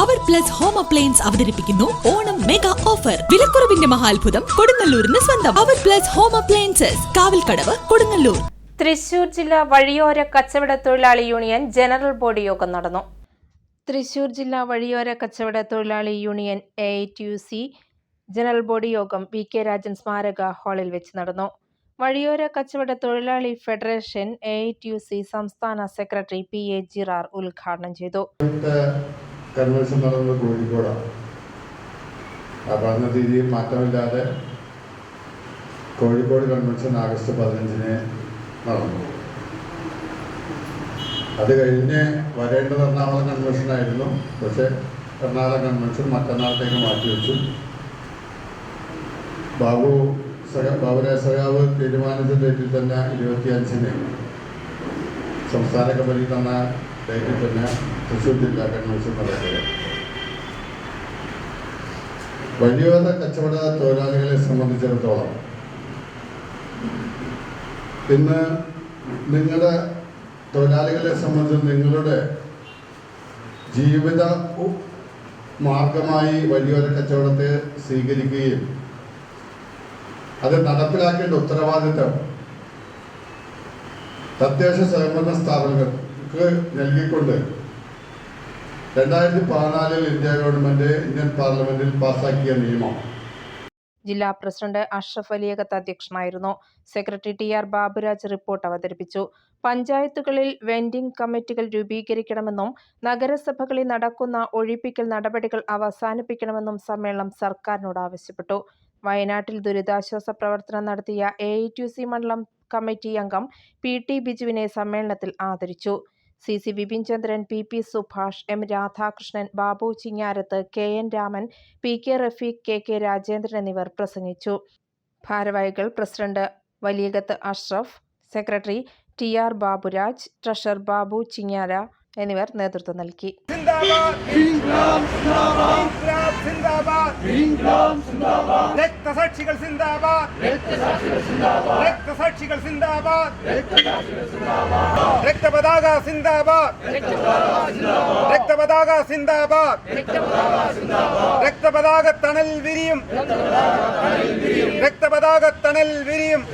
Power plus home appliance അവതരിപ്പിക്കുന്നു Onam mega offer വിലക്കുറവിന്റെ മഹാത്ഭുതം കൊടുങ്ങല്ലൂരിന് സ്വന്തം. Power plus home appliances Kavalkadavu Kodungallur. Thrissur ജില്ലാ വഴിയോര കച്ചവട തൊഴിലാളി യൂണിയൻ ജനറൽ ബോഡി യോഗം നടന്നു. തൃശൂർ ജില്ലാ വഴിയോര കച്ചവട തൊഴിലാളി union A U C general body യോഗം വി കെ രാജൻ സ്മാരക ഹാളിൽ വെച്ച് നടന്നു. വഴിയോര കച്ചവട തൊഴിലാളി ഫെഡറേഷൻ എ യു സി സംസ്ഥാന സെക്രട്ടറി പി എ ജിറാർ ഉദ്ഘാടനം ചെയ്തു. കൺവെൻഷൻ നടന്നത് കോഴിക്കോടാണ് ആ പറഞ്ഞ തീയതിയിൽ മാറ്റമില്ലാതെ കോഴിക്കോട് കൺവെൻഷൻ ആഗസ്റ്റ് പതിനഞ്ചിന് നടന്നു. അത് കഴിഞ്ഞ് വരേണ്ടത് എറണാകുളം കൺവെൻഷനായിരുന്നു പക്ഷെ എറണാകുളം കൺവെൻഷൻ മറ്റന്നാളത്തേക്ക് മാറ്റിവെച്ചു ബാബു സഹ ബാബുരായ സഖാവ് തീരുമാനിച്ച ഡേറ്റിൽ തന്നെ ഇരുപത്തിയഞ്ചിന് സംസ്ഥാന കമ്പനി തന്ന ഡേറ്റിൽ തന്നെ തൃശ്ശൂർ ജില്ലാ കൺവെൻഷൻ നടക്കുക വഴിയോര കച്ചവട തൊഴിലാളികളെ സംബന്ധിച്ചിടത്തോളം ഇന്ന് നിങ്ങളുടെ തൊഴിലാളികളെ സംബന്ധിച്ച് നിങ്ങളുടെ ജീവിത മാർഗമായി വഴിയോര കച്ചവടത്തെ സ്വീകരിക്കുകയും അത് നടപ്പിലാക്കേണ്ട ഉത്തരവാദിത്തം തദ്ദേശ സ്വയംഭരണ സ്ഥാപനങ്ങൾക്ക് നൽകിക്കൊണ്ട് രണ്ടായിരത്തി പതിനാലിൽ ഇന്ത്യ ഗവൺമെന്റ് ഇന്ത്യൻ പാർലമെന്റിൽ പാസാക്കിയ നിയമം. ജില്ലാ പ്രസിഡന്റ് അഷ്റഫ് അലിയകത്ത് അധ്യക്ഷനായിരുന്നു. Secretary T R Baburaj report അവതരിപ്പിച്ചു. പഞ്ചായത്തുകളിൽ വെൻഡിംഗ് കമ്മിറ്റികൾ രൂപീകരിക്കണമെന്നും നഗരസഭകളിൽ നടക്കുന്ന ഒഴിപ്പിക്കൽ നടപടികൾ അവസാനിപ്പിക്കണമെന്നും സമ്മേളനം സർക്കാരിനോട് ആവശ്യപ്പെട്ടു. വയനാട്ടിൽ ദുരിതാശ്വാസ പ്രവർത്തനം നടത്തിയ എ മണ്ഡലം കമ്മിറ്റി അംഗം പി ടി ബിജുവിനെ സമ്മേളനത്തിൽ ആദരിച്ചു. C. C. Vipin Chandran P. P. Subhash M. Radhakrishnan Babu Chingarath K. N. Raman P. K. Rafeeq K. K. Rajendran എന്നിവർ പ്രസംഗിച്ചു. ഭാരവാഹികൾ president Valiyakath Ashraf secretary T. R. Baburaj treasurer Babu Chingara എന്നിവർ നേതൃത്വം നൽകി. രക്തസാക്ഷികൾ സിന്ദാബാദ്. രക്തസാക്ഷികൾ സിന്ദാബാദ്. രക്തപതാക സിന്ദാബാദ്. രക്തപതാക സിന്ദാബാദ്. രക്തപതാക തണൽ വിരിയും. രക്തപതാക തണൽ വിരിയും.